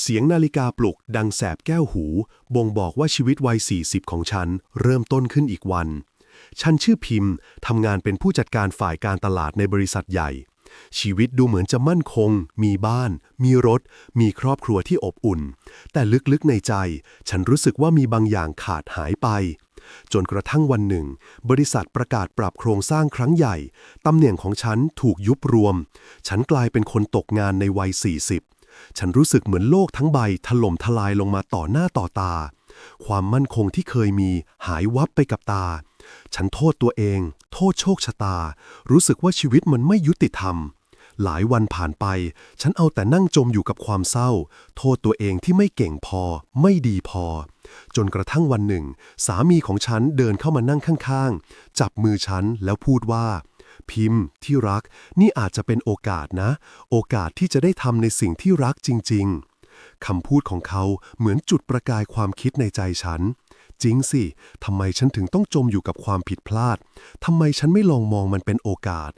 เสียงนาฬิกาปลุกดังแสบแก้วหู บ่งบอกว่าชีวิตวัย 40 ของฉัน เริ่มต้นขึ้นอีกวัน ฉันชื่อพิมพ์ทำงานเป็นผู้จัดการฝ่ายการตลาดในบริษัทใหญ่ ชีวิตดูเหมือนจะมั่นคง มีบ้าน มีรถ มีครอบครัวที่อบอุ่น แต่ลึกๆในใจ ฉันรู้สึกว่ามีบางอย่างขาดหายไปจนกระทั่งวันหนึ่ง บริษัทประกาศปรับโครงสร้างครั้งใหญ่ ตำแหน่งของฉันถูกยุบรวม ฉันกลายเป็นคนตกงานในวัย 40 ฉันรู้สึกเหมือนโลกทั้งใบถล่มทลายลงมาต่อหน้าต่อตา ความมั่นคงที่เคยมีหายวับไปกับตา ฉันโทษตัวเอง โทษโชคชะตา รู้สึกว่าชีวิตมันไม่ยุติธรรม หลายวันผ่านไป ฉันเอาแต่นั่งจมอยู่กับความเศร้า โทษตัวเองที่ไม่เก่งพอ ไม่ดีพอ จนกระทั่งวันหนึ่ง สามีของฉันเดินเข้ามานั่งข้างๆ จับมือฉันแล้วพูดว่า พิมพ์ ที่รัก นี่อาจจะเป็นโอกาสนะ โอกาสที่จะได้ทำในสิ่งที่รักจริง ๆคำพูดของเขาเหมือนจุดประกายความคิดในใจฉัน จริงสิทำไมฉันถึงต้องจมอยู่กับความผิดพลาดทำไมฉันไม่ลองมองมันเป็นโอกาส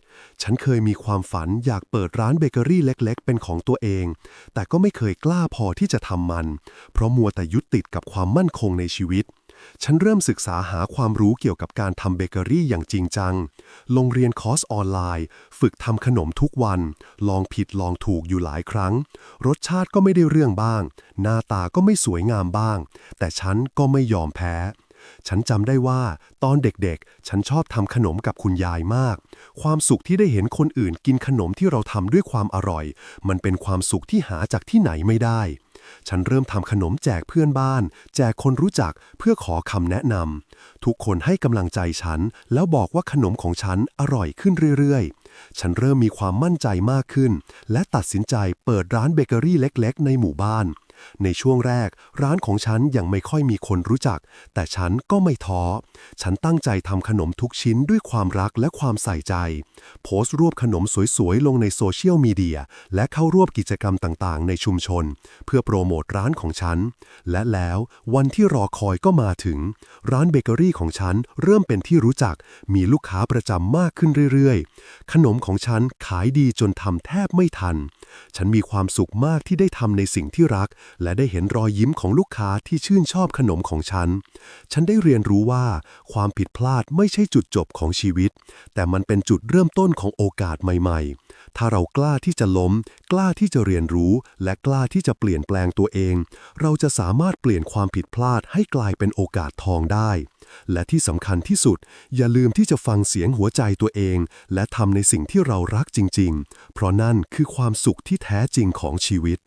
ฉันเคยมีความฝันอยากเปิดร้านเบเกอรี่เล็ก ๆ เป็นของตัวเอง แต่ก็ไม่เคยกล้าพอที่จะทำมัน เพราะมัวแต่ยึดติดกับความมั่นคงในชีวิต ฉันเริ่มศึกษาหาความรู้เกี่ยวกับการทำเบเกอรี่อย่างจริงจัง ลงเรียนคอร์สออนไลน์ ฝึกทำขนมทุกวัน ลองผิดลองถูกอยู่หลายครั้ง รสชาติก็ไม่ได้เรื่องบ้าง หน้าตาก็ไม่สวยงามบ้าง แต่ฉันก็ไม่ยอมแพ้ ฉันจำได้ว่าตอนเด็กๆ ฉันชอบทำขนมกับคุณยายมาก ความสุขที่ได้เห็นคนอื่นกินขนมที่เราทำด้วยความอร่อย มันเป็นความสุขที่หาจากที่ไหนไม่ได้ ฉันเริ่มทำขนมแจกเพื่อนบ้าน แจกคนรู้จักเพื่อขอคำแนะนำทุกคนให้กำลังใจฉัน แล้วบอกว่าขนมของฉันอร่อยขึ้นเรื่อยๆ ฉันเริ่มมีความมั่นใจมากขึ้น และตัดสินใจเปิดร้านเบเกอรี่เล็ก ๆ ในหมู่บ้าน ในช่วงแรก ร้านของฉันยังไม่ค่อยมีคนรู้จัก แต่ฉันก็ไม่ท้อ ฉันตั้งใจทำขนมทุกชิ้นด้วยความรักและความใส่ใจ โพสต์รูปขนมสวยๆ ลงในโซเชียลมีเดีย และเข้าร่วมกิจกรรมต่างๆ ในชุมชน เพื่อโปรโมทร้านของฉัน และแล้ววันที่รอคอยก็มาถึง ร้านเบเกอรี่ของฉันเริ่มเป็นที่รู้จัก มีลูกค้าประจำมากขึ้นเรื่อยๆ ขนมของฉันขายดีจนทำแทบไม่ทัน ฉันมีความสุขมากที่ได้ทำในสิ่งที่รักและได้เห็นรอยยิ้มของลูกค้าที่ชื่นชอบขนมของฉัน ฉันได้เรียนรู้ว่าความผิดพลาดไม่ใช่จุดจบของชีวิต แต่มันเป็นจุดเริ่มต้นของโอกาสใหม่ ๆ ถ้าเรากล้าที่จะล้ม กล้าที่จะเรียนรู้ และกล้าที่จะเปลี่ยนแปลงตัวเอง เราจะสามารถเปลี่ยนความผิดพลาดให้กลายเป็นโอกาสทองได้ และที่สำคัญที่สุด อย่าลืมที่จะฟังเสียงหัวใจตัวเอง และทำในสิ่งที่เรารักจริง ๆ เพราะนั่นคือความสุขที่แท้จริงของชีวิต